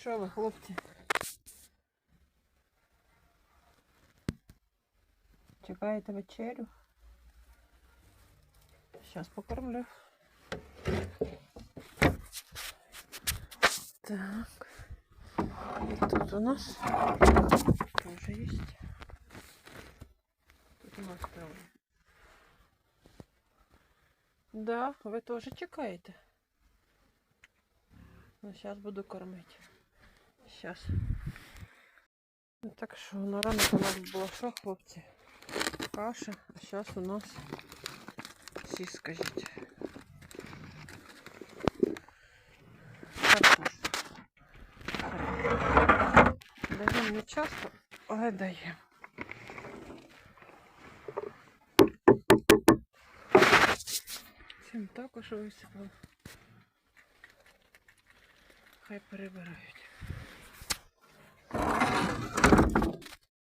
Що ви, хлопці? Чекаєте вечерю? Зараз покормлю. Так. І тут у нас тоже есть. Тут у нас тоже. Да, ви теж чекаєте. Ну, зараз буду кормити. Зараз. Ну, так що на ранок у нас було що, хлопці? Каша, а зараз у нас всі скажіть. Даємо не часто, але даємо. Всім також висипав. Хай перебирають.